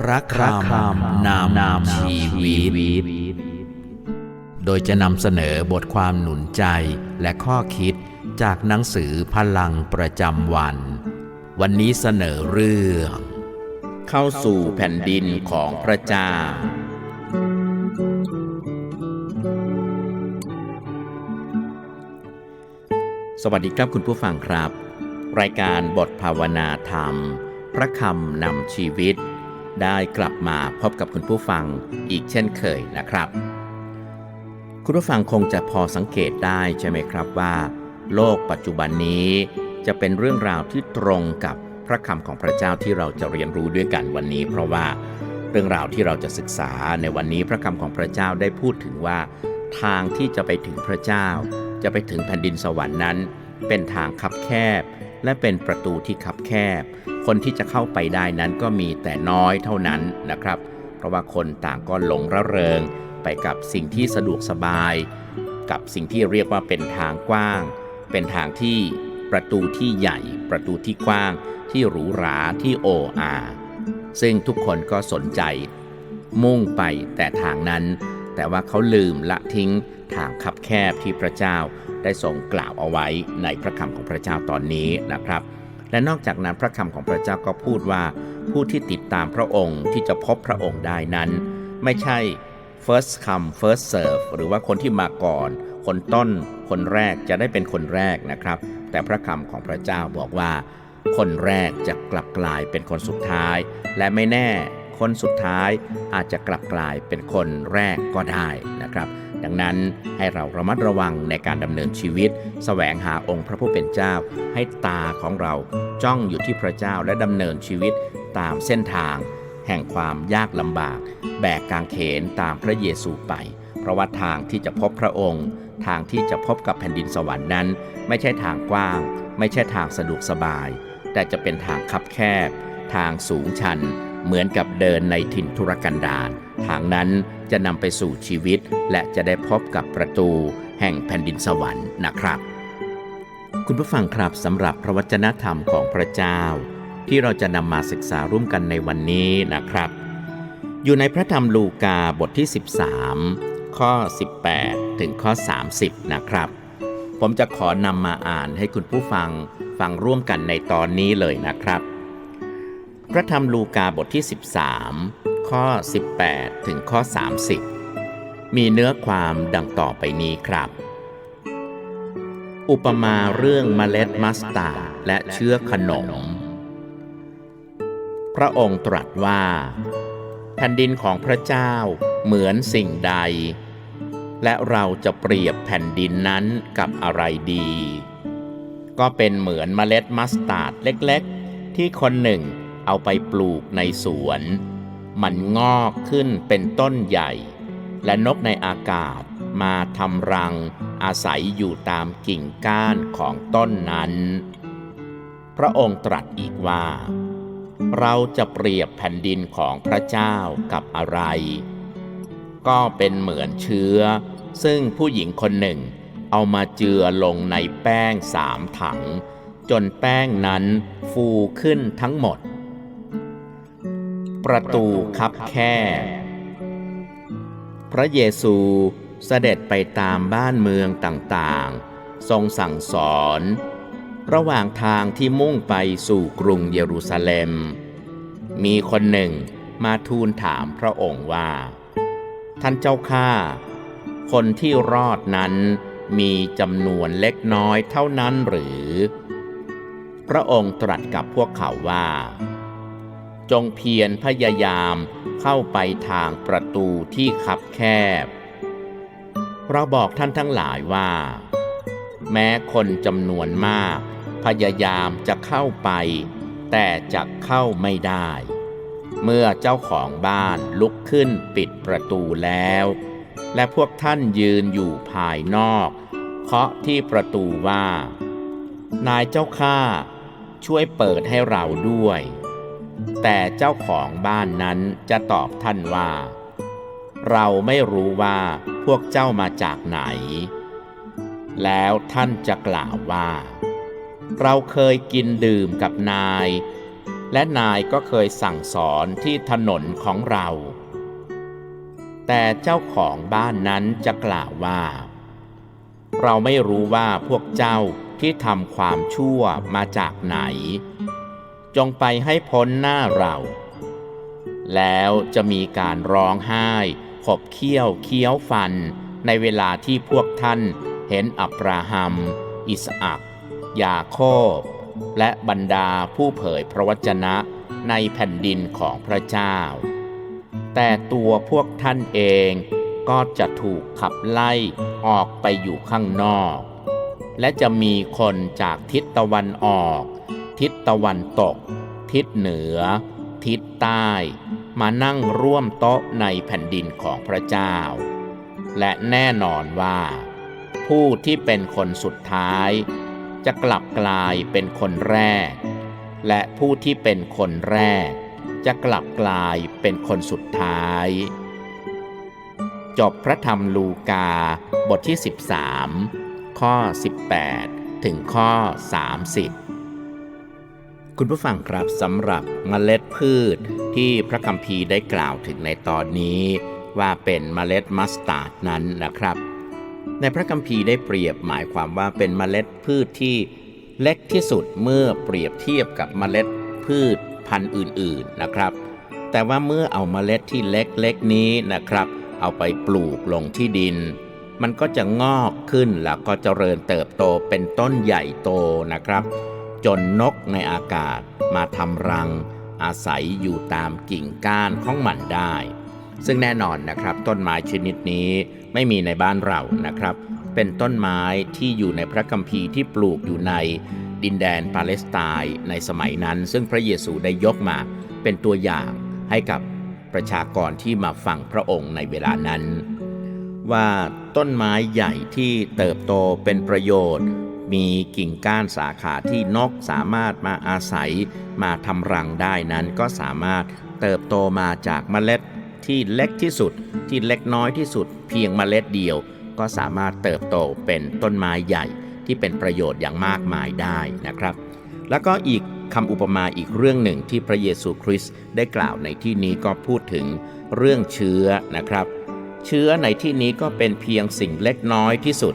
พระคำนำนำชีวิต โดยจะนำเสนอบทความหนุนใจและข้อคิดจากหนังสือพลังประจำวัน วันนี้เสนอเรื่อง เข้าสู่แผ่นดินของพระเจ้า สวัสดีครับคุณผู้ฟังครับ รายการบทภาวนาธรรม พระคำนำชีวิต ได้กลับมาพบกับคุณผู้ฟังอีกเช่นเคยนะครับ คุณผู้ฟังคงจะพอสังเกตได้ใช่ไหมครับว่า โลกปัจจุบันนี้จะเป็นเรื่องราวที่ตรงกับพระคำของพระเจ้าที่เราจะเรียนรู้ด้วยกันวันนี้ เพราะว่าเรื่องราวที่เราจะศึกษาในวันนี้พระคำของพระเจ้าได้พูดถึงว่า ทางที่จะไปถึงพระเจ้า จะไปถึงแผ่นดินสวรรค์นั้น เป็นทางคับแคบ และเป็นประตูที่คับแคบ คนที่จะเข้าไปได้นั้นก็มีแต่น้อยเท่านั้นนะครับ เพราะว่าคนต่างก็หลงระเริงไปกับสิ่งที่สะดวกสบาย กับสิ่งที่เรียกว่าเป็นทางกว้าง เป็นทางที่ประตูที่ใหญ่ ประตูที่กว้าง ที่หรูหราที่โออาซึ่งทุกคนก็สนใจ มุ่งไปแต่ทางนั้น แต่ว่าเขาลืมละทิ้งทางคับแคบที่พระเจ้าได้ทรงกล่าวเอาไว้ในพระคำของพระเจ้าตอนนี้นะครับ และนอกจากนั้นพระคำของพระเจ้าก็พูดว่า ผู้ที่ติดตามพระองค์ที่จะพบพระองค์ได้นั้น ไม่ใช่ first come first serve หรือว่าคนที่มาก่อน คนต้น คนแรกจะได้เป็นคนแรกนะครับ แต่พระคำของพระเจ้าบอกว่า คนแรกจะกลับกลายเป็นคนสุดท้าย และไม่แน่คนสุดท้ายอาจจะกลับกลายเป็นคนแรกก็ได้นะครับ ดังนั้นให้เราระมัดระวังในการดำเนินชีวิตแสวงหาองค์พระผู้เป็นเจ้า ให้ตาของเราจ้องอยู่ที่พระเจ้าและดำเนินชีวิตตามเส้นทาง แห่งความยากลำบาก แบกกางเขนตามพระเยซูไป เพราะว่าทางที่จะพบพระองค์ ทางที่จะพบกับแผ่นดินสวรรค์นั้น ไม่ใช่ทางกว้าง ไม่ใช่ทางสะดวกสบาย แต่จะเป็นทางคับแคบ ทางสูงชัน เหมือนกับเดินในถิ่นทุรกันดาร ทางนั้นจะนำไปสู่ชีวิต และจะได้พบกับประตูแห่งแผ่นดินสวรรค์นะครับ คุณผู้ฟังครับสำหรับพระวจนะธรรมของพระเจ้า ที่เราจะนำมาศึกษาร่วมกันในวันนี้นะครับ อยู่ในพระธรรมลูกาบทที่ 13 ข้อ 18 ถึงข้อ 30 นะครับ ผมจะขอนำมาอ่านให้คุณผู้ฟังฟังร่วมกันในตอนนี้เลยนะครับ พระธรรมลูกาบทที่ 13 ข้อ 18 ถึงข้อ 30 มีเนื้อความดังต่อไปนี้ครับ อุปมาเรื่องเมล็ดมัสตาร์ดและเชื้อขนม พระองค์ตรัสว่า แผ่นดินของพระเจ้าเหมือนสิ่งใด และเราจะเปรียบแผ่นดินนั้นกับอะไรดี ก็เป็นเหมือนเมล็ดมัสตาร์ดเล็กๆ ที่คนหนึ่งเอาไปปลูกในสวน มันงอกขึ้นเป็นต้นใหญ่ และนกในอากาศมาทำรังอาศัยอยู่ตามกิ่งก้านของต้นนั้น พระองค์ตรัสอีกว่า เราจะเปรียบแผ่นดินของพระเจ้ากับอะไร ก็เป็นเหมือนเชื้อ ซึ่งผู้หญิงคนหนึ่งเอามาเจือลงในแป้งสามถัง จนแป้งนั้นฟูขึ้นทั้งหมด ประตูคับแคบพระเยซูเสด็จไปตามบ้านเมืองต่างๆ ทรงสั่งสอน ระหว่างทางที่มุ่งไปสู่กรุงเยรูซาเล็ม มีคนหนึ่งมาทูลถามพระองค์ว่า ท่านเจ้าข้าคนที่รอดนั้นมีจำนวนเล็กน้อยเท่านั้นหรือ พระองค์ตรัสกับพวกเขาว่า จงเพียรพยายามเข้าไปทางประตูที่คับแคบ เราบอกท่านทั้งหลายว่า แม้คนจำนวนมาก พยายามจะเข้าไป แต่จะเข้าไม่ได้ เมื่อเจ้าของบ้านลุกขึ้นปิดประตูแล้ว และพวกท่านยืนอยู่ภายนอก เคาะที่ประตูว่า นายเจ้าข้าช่วยเปิดให้เราด้วย แต่เจ้าของบ้านนั้นจะตอบท่านว่า เราไม่รู้ว่าพวกเจ้ามาจากไหน แล้วท่านจะกล่าวว่า เราเคยกินดื่มกับนาย และนายก็เคยสั่งสอนที่ถนนของเรา แต่เจ้าของบ้านนั้นจะกล่าวว่า เราไม่รู้ว่าพวกเจ้าที่ทำความชั่วมาจากไหน จงไปให้พ้นหน้าเรา แล้วจะมีการร้องไห้ ขบเคี้ยวเคี้ยวฟัน ในเวลาที่พวกท่านเห็นอับราฮัม อิสอักยาโคบ และบรรดาผู้เผยพระวจนะในแผ่นดินของพระเจ้า แต่ตัวพวกท่านเองก็จะถูกขับไล่ออกไปอยู่ข้างนอก และจะมีคนจากทิศตะวันออก ทิศตะวันตก ทิศเหนือ ทิศใต้ มานั่งร่วมโต๊ะในแผ่นดินของพระเจ้า และแน่นอนว่า ผู้ที่เป็นคนสุดท้าย จะกลับกลายเป็นคนแรก และผู้ที่เป็นคนแรก จะกลับกลายเป็นคนสุดท้าย จบพระธรรมลูกาบทที่ 13 ข้อ 18 ถึงข้อ 30 คุณผู้ฟังครับสำหรับเมล็ดพืชที่พระคัมภีร์ได้กล่าวถึงในตอนนี้ ว่าเป็นเมล็ดมัสตาร์ดนั้นนะครับ ในพระคัมภีร์ได้เปรียบหมายความว่าเป็นเมล็ดพืชที่เล็กที่สุดเมื่อเปรียบเทียบกับเมล็ดพืชพันธุ์อื่นๆนะครับ แต่ว่าเมื่อเอาเมล็ดที่เล็กๆนี้นะครับ เอาไปปลูกลงที่ดิน มันก็จะงอกขึ้นแล้วก็เจริญเติบโตเป็นต้นใหญ่โตนะครับ จนนกในอากาศมาทำรัง อาศัยอยู่ตามกิ่งก้านของมันได้ ซึ่งแน่นอนนะครับต้นไม้ชนิดนี้ไม่มีในบ้านเรานะครับ เป็นต้นไม้ที่อยู่ในพระคัมภีร์ที่ปลูกอยู่ในดินแดนปาเลสไตน์ในสมัยนั้น ซึ่งพระเยซูได้ยกมาเป็นตัวอย่างให้กับประชากรที่มาฟังพระองค์ในเวลานั้น ว่าต้นไม้ใหญ่ที่เติบโตเป็นประโยชน์ มีกิ่งก้านสาขาที่นกสามารถมาอาศัยมาทำรังได้นั้นก็สามารถเติบโตมาจากเมล็ดที่เล็กที่สุด ที่เล็กน้อยที่สุด เพียงเมล็ดเดียว ก็สามารถเติบโตเป็นต้นไม้ใหญ่ที่เป็นประโยชน์อย่างมากมายได้นะครับ แล้วก็อีกคำอุปมาอีกเรื่องหนึ่งที่พระเยซูคริสต์ได้กล่าวในที่นี้ก็พูดถึงเรื่องเชื้อนะครับ เชื้อในที่นี้ก็เป็นเพียงสิ่งเล็กน้อยที่สุด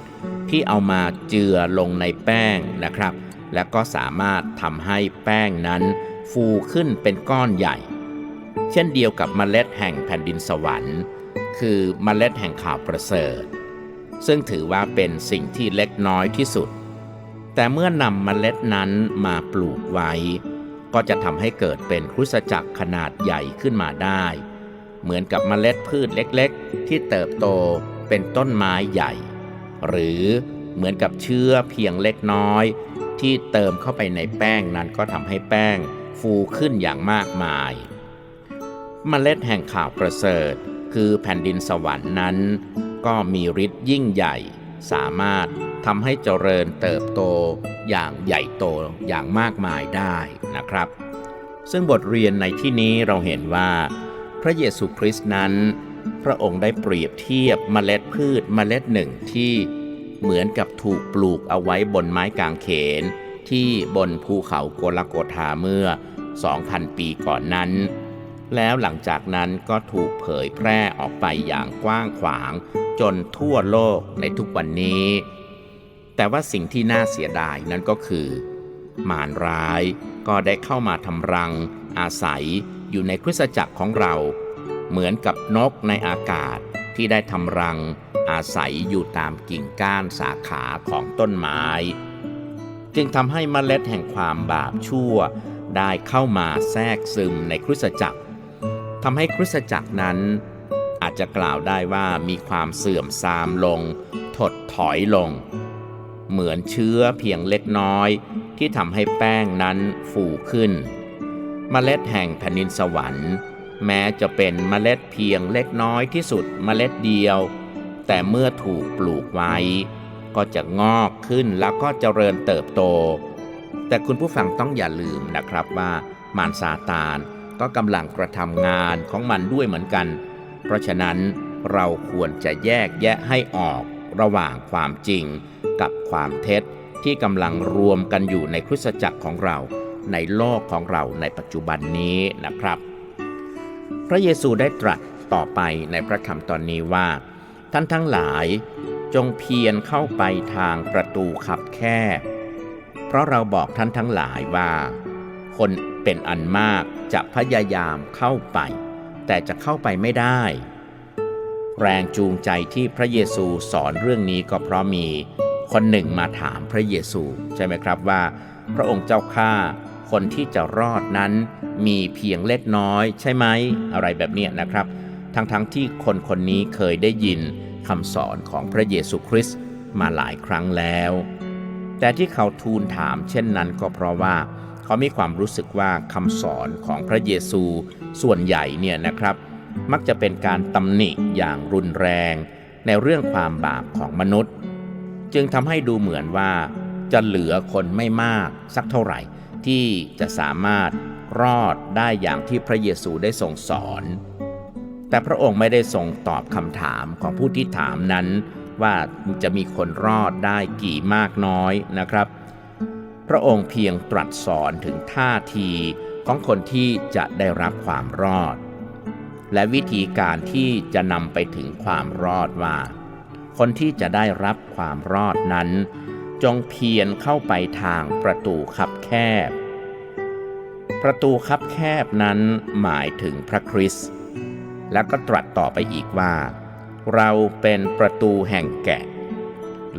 ที่เอามาเจือลงในแป้งนะครับ และก็สามารถทำให้แป้งนั้น ฟูขึ้นเป็นก้อนใหญ่ เช่นเดียวกับเมล็ดแห่งแผ่นดินสวรรค์ คือเมล็ดแห่งข่าวประเสริฐ ซึ่งถือว่าเป็นสิ่งที่เล็กน้อยที่สุด แต่เมื่อนำเมล็ดนั้นมาปลูกไว้ ก็จะทำให้เกิดเป็นครุสจักรขนาดใหญ่ขึ้นมาได้ เหมือนกับเมล็ดพืชเล็กๆ ที่เติบโตเป็นต้นไม้ใหญ่ หรือเหมือนกับเชื้อเพียงเล็กน้อย ที่เติมเข้าไปในแป้งนั้นก็ทำให้แป้งฟูขึ้นอย่างมากมายเมล็ดแห่งข่าวประเสริฐ คือแผ่นดินสวรรค์นั้น ก็มีฤทธิ์ยิ่งใหญ่ สามารถทำให้เจริญเติบโตอย่างใหญ่โตอย่างมากมายได้นะครับ ซึ่งบทเรียนในที่นี้เราเห็นว่า พระเยซูคริสต์นั้น พระองค์ได้เปรียบเทียบเมล็ดพืชเมล็ดหนึ่งที่เหมือนกับถูกปลูกเอาไว้บนไม้กางเขน ที่บนภูเขาโกลโกธาเมื่อ 2,000 ปีก่อนนั้น แล้วหลังจากนั้นก็ถูกเผยแพร่ออกไปอย่างกว้างขวางจนทั่วโลกในทุกวันนี้ แต่ว่าสิ่งที่น่าเสียดายนั่นก็คือ มารร้ายก็ได้เข้ามาทำรัง อาศัยอยู่ในคริสตจักรของเรา เหมือนกับนกในอากาศที่ได้ทำรังอาศัยอยู่ตามกิ่งก้านสาขาของต้นไม้ จึงทำให้เมล็ดแห่งความบาปชั่วได้เข้ามาแทรกซึมในคริสตจักรทำให้คริสตจักรนั้น อาจจะกล่าวได้ว่ามีความเสื่อมทรามลง ถดถอยลง เหมือนเชื้อเพียงเล็กน้อย ที่ทำให้แป้งนั้นฟูขึ้นเมล็ดแห่งแผ่นดินสวรรค์ แม้จะเป็นเมล็ดเพียงเล็กน้อยที่สุดเมล็ดเดียว แต่เมื่อถูกปลูกไว้ ก็จะงอกขึ้นแล้วก็เจริญเติบโต แต่คุณผู้ฟังต้องอย่าลืมนะครับว่ามารซาตานก็กำลังกระทำงานของมันด้วยเหมือนกัน เพราะฉะนั้นเราควรจะแยกแยะให้ออกระหว่างความจริงกับความเท็จที่กำลังรวมกันอยู่ในคริสตจักรของเรา ในโลกของเราในปัจจุบันนี้นะครับ พระเยซูได้ตรัสต่อไปในพระคำตอนนี้ว่า ท่านทั้งหลายจงเพียรเข้าไปทางประตูขับแคบ เพราะเราบอกท่านทั้งหลายว่า คนเป็นอันมากจะพยายามเข้าไป แต่จะเข้าไปไม่ได้ แรงจูงใจที่พระเยซูสอนเรื่องนี้ก็เพราะมีคนหนึ่งมาถามพระเยซูใช่ไหมครับว่า พระองค์เจ้าข้า คนที่จะรอดนั้นมีเพียงเล็กน้อยใช่ไหม อะไรแบบนี้นะครับ ทั้งๆทที่คนคนนี้เคยได้ยินคำสอนของพระเยซูคริสต์มาหลายครั้งแล้ว แต่ที่เขาทูลถามเช่นนั้นก็เพราะว่า เขามีความรู้สึกว่าคำสอนของพระเยซูส่วนใหญ่เนี่ยนะครับ มักจะเป็นการตำหนิอย่างรุนแรง ในเรื่องความบาปของมนุษย์ จึงทำให้ดูเหมือนว่าจะเหลือคนไม่มากสักเท่าไหร่ ที่จะสามารถรอดได้อย่างที่พระเยซูได้ทรงสอน แต่พระองค์ไม่ได้ทรงตอบคำถามของผู้ที่ถามนั้น ว่าจะมีคนรอดได้กี่มากน้อยนะครับ พระองค์เพียงตรัสสอนถึงท่าทีของคนที่จะได้รับความรอด และวิธีการที่จะนำไปถึงความรอดว่า คนที่จะได้รับความรอดนั้น จงเพียรเข้าไปทางประตูคับแคบ ประตูคับแคบนั้นหมายถึงพระคริสต์แล้วก็ตรัสต่อไปอีกว่า เราเป็นประตูแห่งแกะ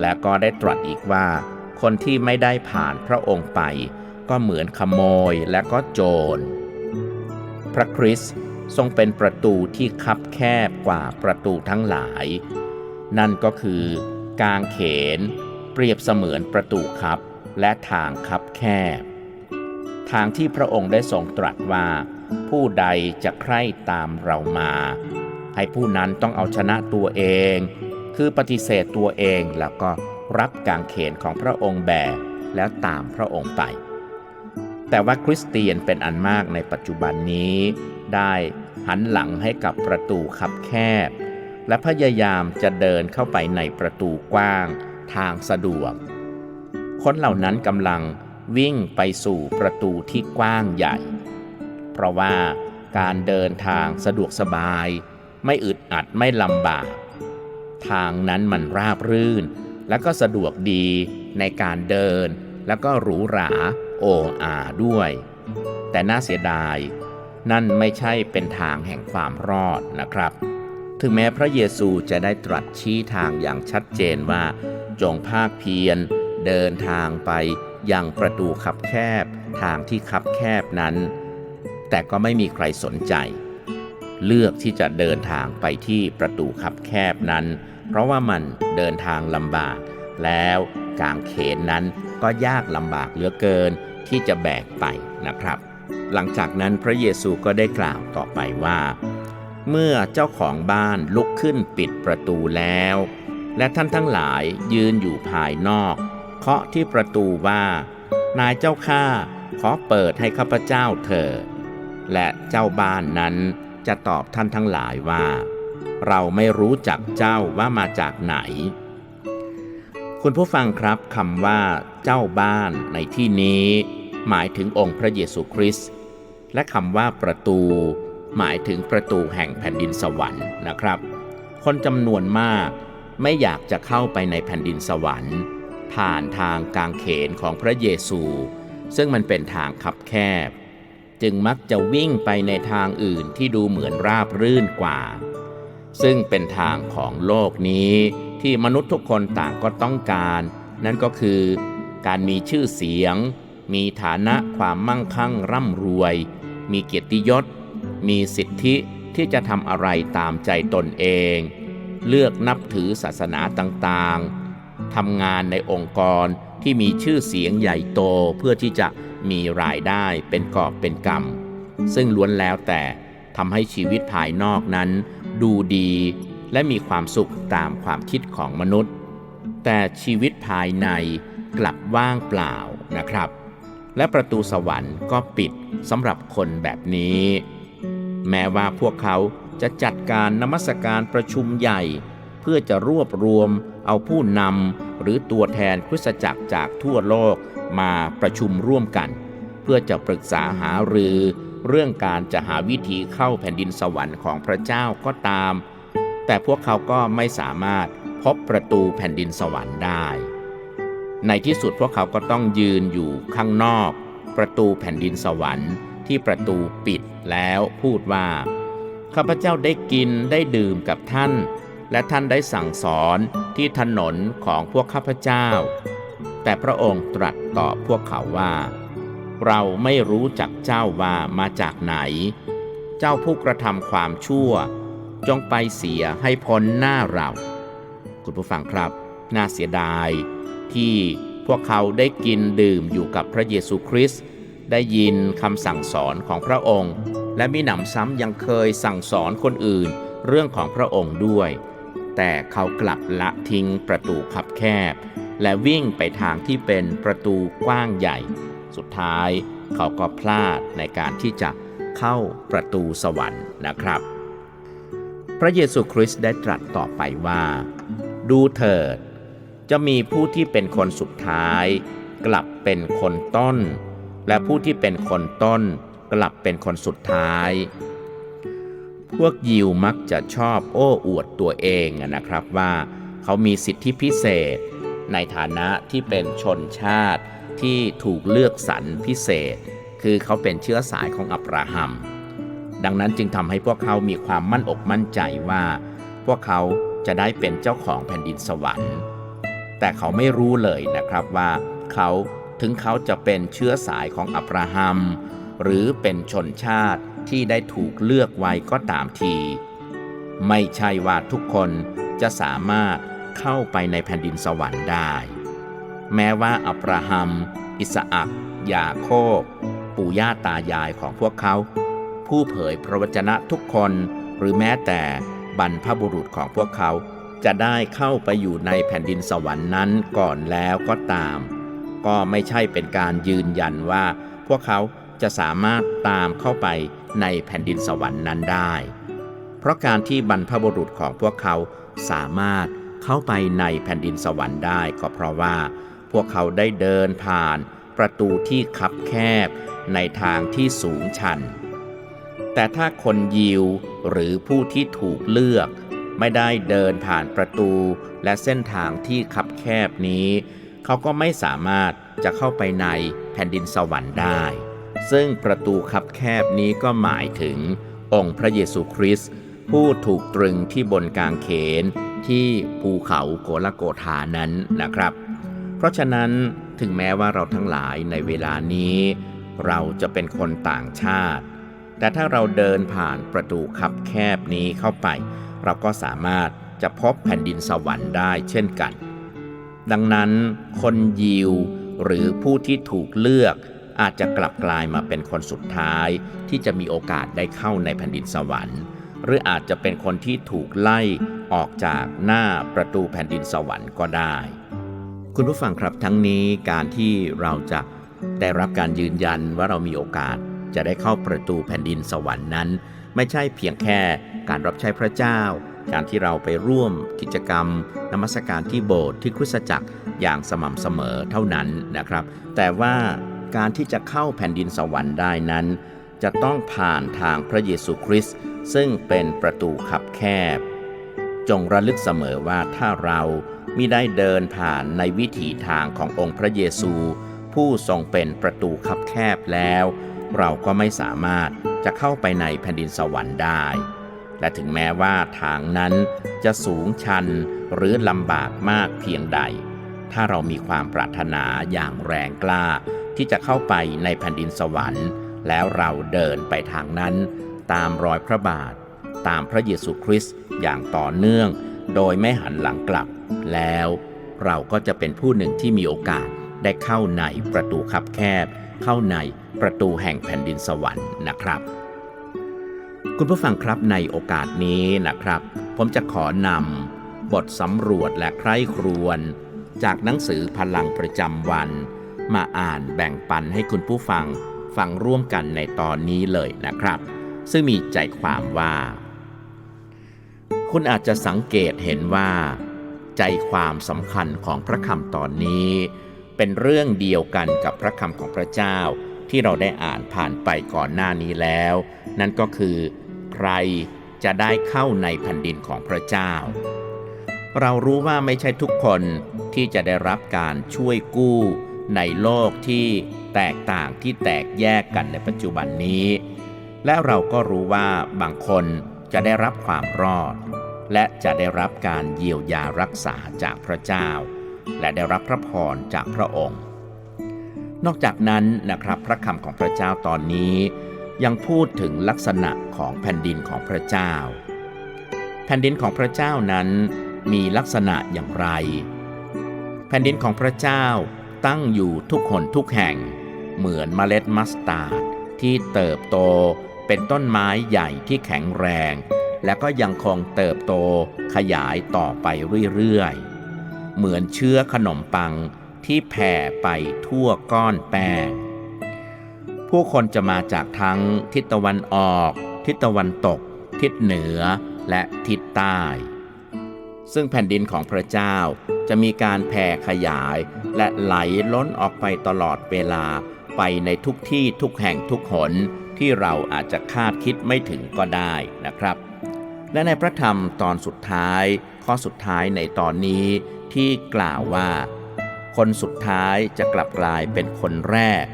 และก็ได้ตรัสอีกว่า คนที่ไม่ได้ผ่านพระองค์ไป ก็เหมือนขโมยและก็โจร พระคริสต์ทรงเป็นประตูที่คับแคบกว่าประตูทั้งหลาย นั่นก็คือกางเขน เปรียบเสมือนประตูคับ และทางคับแคบ ทางที่พระองค์ได้ทรงตรัสว่า ผู้ใดจะใคร่ตามเรามา ให้ผู้นั้นต้องเอาชนะตัวเอง คือปฏิเสธตัวเองแล้วก็รับกางเขนของพระองค์แบกแล้วตามพระองค์ไป แต่ว่าคริสเตียนเป็นอันมากในปัจจุบันนี้ ได้หันหลังให้กับประตูคับแคบ และพยายามจะเดินเข้าไปในประตูกว้าง ทางสะดวก คนเหล่านั้นกำลังวิ่งไปสู่ประตูที่กว้างใหญ่ เพราะว่าการเดินทางสะดวกสบาย ไม่อึดอัดไม่ลำบาก ทางนั้นมันราบรื่น และก็สะดวกดีในการเดิน แล้วก็หรูหราโอ้อาด้วย แต่น่าเสียดาย นั่นไม่ใช่เป็นทางแห่งความรอดนะครับ ถึงแม้พระเยซูจะได้ตรัสชี้ทางอย่างชัดเจนว่า จงภาคเพียร เดินทางไปยังประตูคับแคบทางที่คับแคบนั้น แต่ก็ไม่มีใครสนใจ เลือกที่จะเดินทางไปที่ประตูคับแคบนั้น เพราะว่ามันเดินทางลำบาก แล้วกางเขนนั้นก็ยากลำบากเหลือเกินที่จะแบกไปนะครับ หลังจากนั้นพระเยซูก็ได้กล่าวต่อไปว่า เมื่อเจ้าของบ้านลุกขึ้นปิดประตูแล้ว และท่านทั้งหลายยืนอยู่ภายนอก เคาะที่ประตูว่า นายเจ้าข้าขอเปิดให้ข้าพเจ้าเถิดและเจ้าบ้านนั้นจะตอบท่านทั้งหลายว่า เราไม่รู้จักเจ้าว่ามาจากไหน คุณผู้ฟังครับคำว่า เจ้าบ้านในที่นี้ หมายถึงองค์พระเยซูคริสต์และคำว่าประตู หมายถึงประตูแห่งแผ่นดินสวรรค์นะครับ คนจำนวนมาก ไม่อยากจะเข้าไปในแผ่นดินสวรรค์ ผ่านทางกางเขนของพระเยซู ซึ่งมันเป็นทางคับแคบ จึงมักจะวิ่งไปในทางอื่นที่ดูเหมือนราบรื่นกว่า ซึ่งเป็นทางของโลกนี้ที่มนุษย์ทุกคนต่างก็ต้องการ นั่นก็คือการมีชื่อเสียง มีฐานะความมั่งคั่งร่ำรวย มีเกียรติยศ มีสิทธิที่จะทำอะไรตามใจตนเอง เลือกนับถือศาสนาต่างๆทำงานในองค์กรที่มีชื่อเสียงใหญ่โตเพื่อที่จะมีรายได้เป็นกอบเป็นกำซึ่งล้วนแล้วแต่ทำให้ชีวิตภายนอกนั้น ดูดีและมีความสุขตามความคิดของมนุษย์ แต่ชีวิตภายในกลับว่างเปล่านะครับ และประตูสวรรค์ก็ปิดสำหรับคนแบบนี้ แม้ว่าพวกเขา จะจัดการนมัสการประชุมใหญ่ เพื่อจะรวบรวมเอาผู้นำหรือตัวแทนคริสตจักรจากทั่วโลกมาประชุมร่วมกัน เพื่อจะปรึกษาหารือ เรื่องการจะหาวิธีเข้าแผ่นดินสวรรค์ของพระเจ้าก็ตาม แต่พวกเขาก็ไม่สามารถพบประตูแผ่นดินสวรรค์ได้ ในที่สุดพวกเขาก็ต้องยืนอยู่ข้างนอก ประตูแผ่นดินสวรรค์ที่ประตูปิดแล้วพูดว่า ข้าพเจ้าได้กินได้ดื่มกับท่าน และท่านได้สั่งสอนที่ถนนของพวกข้าพเจ้า แต่พระองค์ตรัสตอบพวกเขาว่า เราไม่รู้จักเจ้าว่ามาจากไหน เจ้าผู้กระทำความชั่ว จงไปเสียให้พ้นหน้าเรา คุณผู้ฟังครับ น่าเสียดาย ที่พวกเขาได้กินดื่มอยู่กับพระเยซูคริสต์ได้ยินคำสั่งสอนของพระองค์ และมีหนำซ้ำยังเคยสั่งสอนคนอื่นเรื่องของพระองค์ด้วย แต่เขากลับละทิ้งประตูคับแคบ และวิ่งไปทางที่เป็นประตูกว้างใหญ่ สุดท้ายเขาก็พลาดในการที่จะเข้าประตูสวรรค์นะครับ พระเยซูคริสต์ได้ตรัสต่อไปว่า ดูเถิด จะมีผู้ที่เป็นคนสุดท้าย กลับเป็นคนต้น และผู้ที่เป็นคนต้น กลับเป็นคนสุดท้าย พวกยิวมักจะชอบโอ้อวดตัวเองนะครับว่าเขามีสิทธิพิเศษ ในฐานะที่เป็นชนชาติที่ถูกเลือกสรรพิเศษ คือเขาเป็นเชื้อสายของอับราฮัม ดังนั้นจึงทำให้พวกเขามีความมั่นอกมั่นใจว่า พวกเขาจะได้เป็นเจ้าของแผ่นดินสวรรค์ แต่เขาไม่รู้เลยนะครับว่าเขาถึงเขาจะเป็นเชื้อสายของอับราฮัม หรือเป็นชนชาติที่ได้ถูกเลือกไว้ก็ตามที ไม่ใช่ว่าทุกคนจะสามารถเข้าไปในแผ่นดินสวรรค์ได้ แม้ว่าอับราฮัม อิสอักยาโคบ ปู่ย่าตายายของพวกเขา ผู้เผยพระวจนะทุกคนหรือแม้แต่บรรพบุรุษของพวกเขา จะได้เข้าไปอยู่ในแผ่นดินสวรรค์นั้นก่อนแล้วก็ตาม ก็ไม่ใช่เป็นการยืนยันว่าพวกเขา จะสามารถตามเข้าไปในแผ่นดินสวรรค์นั้นได้ เพราะการที่บรรพบุรุษของพวกเขาสามารถเข้าไปในแผ่นดินสวรรค์ได้ก็เพราะว่า พวกเขาได้เดินผ่านประตูที่คับแคบในทางที่สูงชัน แต่ถ้าคนยิวหรือผู้ที่ถูกเลือก ไม่ได้เดินผ่านประตูและเส้นทางที่คับแคบนี้ เขาก็ไม่สามารถจะเข้าไปในแผ่นดินสวรรค์ได้ ซึ่งประตูคับแคบนี้ก็หมายถึง องค์พระเยซูคริสต์ผู้ถูกตรึงที่บนกางเขนที่ภูเขาโกลโกธานั้นนะครับ เพราะฉะนั้นถึงแม้ว่าเราทั้งหลายในเวลานี้ เราจะเป็นคนต่างชาติ แต่ถ้าเราเดินผ่านประตูคับแคบนี้เข้าไป เราก็สามารถจะพบแผ่นดินสวรรค์ได้เช่นกัน ดังนั้นคนยิวหรือผู้ที่ถูกเลือก อาจจะกลับกลายมาเป็นคนสุดท้ายที่จะมีโอกาสได้เข้าในแผ่นดินสวรรค์ หรืออาจจะเป็นคนที่ถูกไล่ออกจากหน้าประตูแผ่นดินสวรรค์ก็ได้ คุณผู้ฟังครับทั้งนี้การที่เราจะได้รับการยืนยันว่าเรามีโอกาสจะได้เข้าประตูแผ่นดินสวรรค์นั้น ไม่ใช่เพียงแค่การรับใช้พระเจ้า การที่เราไปร่วมกิจกรรมนมัสการที่โบสถ์ที่คริสตจักรอย่างสม่ำเสมอเท่านั้นนะครับ แต่ว่า การที่จะเข้าแผ่นดินสวรรค์ได้นั้น จะต้องผ่านทางพระเยซูคริสต์ซึ่งเป็นประตูขับแคบ จงระลึกเสมอว่าถ้าเรามิได้เดินผ่านในวิถีทางขององค์พระเยซู ผู้ทรงเป็นประตูคับแคบแล้ว เราก็ไม่สามารถจะเข้าไปในแผ่นดินสวรรค์ได้ และถึงแม้ว่าทางนั้นจะสูงชันหรือลำบากมากเพียงใด ถ้าเรามีความปรารถนาอย่างแรงกล้า ที่จะเข้าไปในแผ่นดินสวรรค์ แล้วเราเดินไปทางนั้น ตามรอยพระบาท ตามพระเยซูคริสต์อย่างต่อเนื่อง โดยไม่หันหลังกลับ แล้วเราก็จะเป็นผู้หนึ่งที่มีโอกาสได้เข้าในประตูคับแคบ เข้าในประตูแห่งแผ่นดินสวรรค์นะครับ คุณผู้ฟังครับในโอกาสนี้นะครับ ผมจะขอนำบทสำรวจและใคร่ครวญจากหนังสือพลังประจำวัน มาอ่านแบ่งปันให้คุณผู้ฟังฟังร่วมกันในตอนนี้เลยนะครับ ซึ่งมีใจความว่า คุณอาจจะสังเกตเห็นว่า ใจความสำคัญของพระคำตอนนี้ เป็นเรื่องเดียวกันกับพระคำของพระเจ้าที่เราได้อ่านผ่านไปก่อนหน้านี้แล้ว นั่นก็คือ ใครจะได้เข้าในแผ่นดินของพระเจ้า เรารู้ว่าไม่ใช่ทุกคนที่จะได้รับการช่วยกู้ ในโลกที่แตกต่างที่แตกแยกกันในปัจจุบันนี้ และเราก็รู้ว่าบางคนจะได้รับความรอด และจะได้รับการเยียวยารักษาจากพระเจ้า และได้รับพระพรจากพระองค์ นอกจากนั้นนะครับพระคำของพระเจ้าตอนนี้ ยังพูดถึงลักษณะของแผ่นดินของพระเจ้า แผ่นดินของพระเจ้านั้นมีลักษณะอย่างไร แผ่นดินของพระเจ้า ตั้งอยู่ทุกคนทุกแห่ง เหมือนเมล็ดมัสตาร์ดที่เติบโตเป็นต้นไม้ใหญ่ที่แข็งแรง และก็ยังคงเติบโตขยายต่อไปเรื่อยๆ เหมือนเชื้อขนมปังที่แผ่ไปทั่วก้อนแป้ง ผู้คนจะมาจากทั้งทิศตะวันออก ทิศตะวันตก ทิศเหนือและทิศใต้ ซึ่งแผ่นดินของพระเจ้า จะมีการแผ่ขยาย และไหลล้นออกไปตลอดเวลา ไปในทุกที่ทุกแห่งทุกหนที่เราอาจจะคาดคิดไม่ถึงก็ได้นะครับ และในพระธรรมตอนสุดท้าย ข้อสุดท้ายในตอนนี้ที่กล่าวว่า คนสุดท้ายจะกลับกลายเป็นคนแรก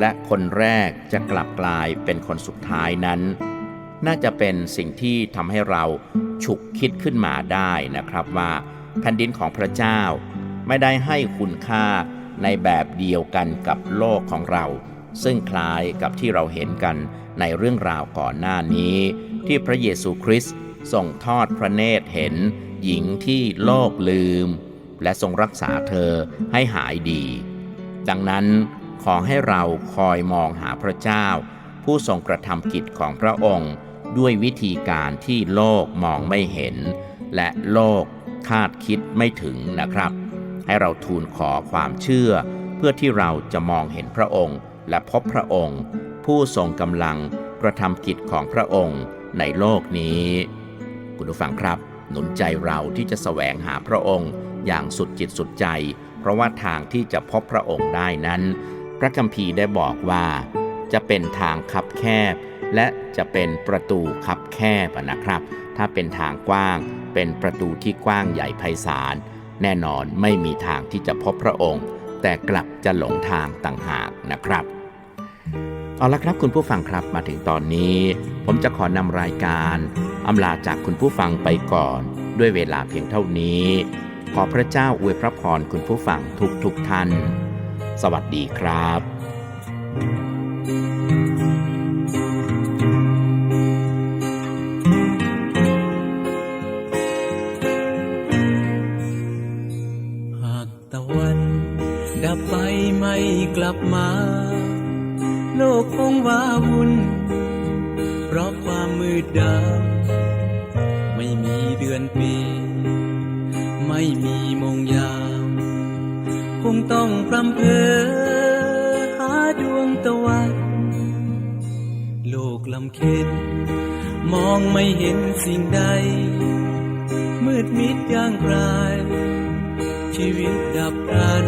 และคนแรกจะกลับกลายเป็นคนสุดท้ายนั้น น่าจะเป็นสิ่งที่ทำให้เราฉุกคิดขึ้นมาได้นะครับว่า แผ่นดินของพระเจ้าไม่ได้ให้คุณค่าในแบบเดียวกันกับโลกของเรา ซึ่งคล้ายกับที่เราเห็นกันในเรื่องราวก่อนหน้านี้ ที่พระเยซูคริสต์ทรงทอดพระเนตรเห็น หญิงที่โลกลืม และทรงรักษาเธอให้หายดี ดังนั้นขอให้เราคอยมองหาพระเจ้า ผู้ทรงกระทำกิจของพระองค์ ด้วยวิธีการที่โลกมองไม่เห็น และโลก คาดคิดไม่ถึงนะครับ ให้เราทูลขอความเชื่อ เพื่อที่เราจะมองเห็นพระองค์ และพบพระองค์ ผู้ทรงกำลังกระทำกิจของพระองค์ในโลกนี้ คุณผู้ฟังครับ หนุนใจเราที่จะแสวงหาพระองค์อย่างสุดจิตสุดใจ เพราะว่าทางที่จะพบพระองค์ได้นั้น พระคัมภีร์ได้บอกว่า จะเป็นทางคับแคบ และจะเป็นประตูคับแคบนะครับ ถ้าเป็นทางกว้าง เป็นประตูที่กว้างใหญ่ไพศาล แน่นอนไม่มีทางที่จะพบพระองค์ แต่กลับจะหลงทางต่างหากนะครับเอาละครับคุณผู้ฟังครับมาถึงตอนนี้ ผมจะขอนำรายการอำลาจากคุณผู้ฟังไปก่อน ด้วยเวลาเพียงเท่านี้ ขอพระเจ้าอวยพระพรคุณผู้ฟังทุกทุกท่าน สวัสดีครับห ลับมา โลกคงว้าวุ่น เพราะความมืดดำไม่มีเดือนปี ไม่มีมงยาม คงต้องพรำเพอหาดวงตะวัน โลกลำเค็นมองไม่เห็นสิ่งใด มืดมิดย่างไกลชีวิตดับพลัน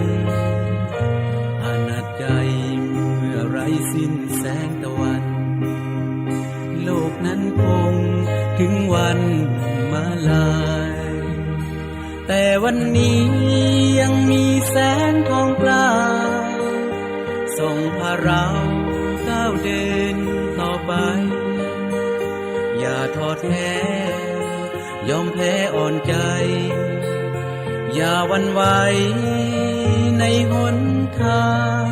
วันนี้ยังมีแสงทองกลาส่งพาเราก้าวเดินต่อไป อย่าทอดแท้ ยอมแพ้อ่อนใจ อย่าวันไหวในหนทาง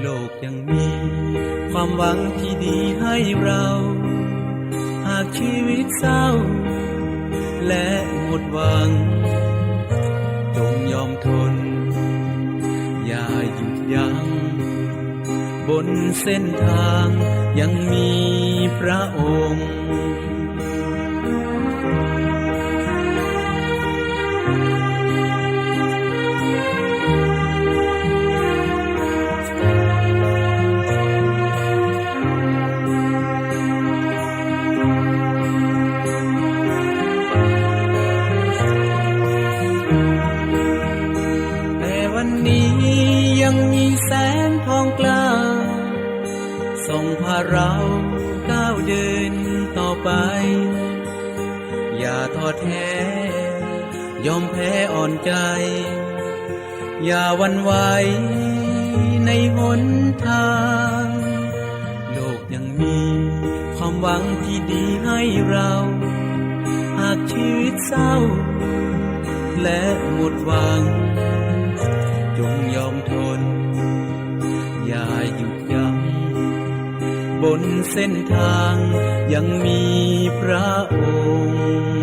โลกยังมีความหวังที่ดีให้เรา หากชีวิตเศร้า และหมดหวัง จงยอมทน อย่าหยุดยัง้งบนเส้นทางยังมีพระองค์ เราก้าวเดินต่อไป อย่าท้อแท้ ยอมแพ้อ่อนใจ อย่าวันไหวในหนทาง โลกยังมีความหวังที่ดีให้เรา หากชีวิตเศร้า และหมดหวัง จงยอม บนเส้นทางยังมีพระองค์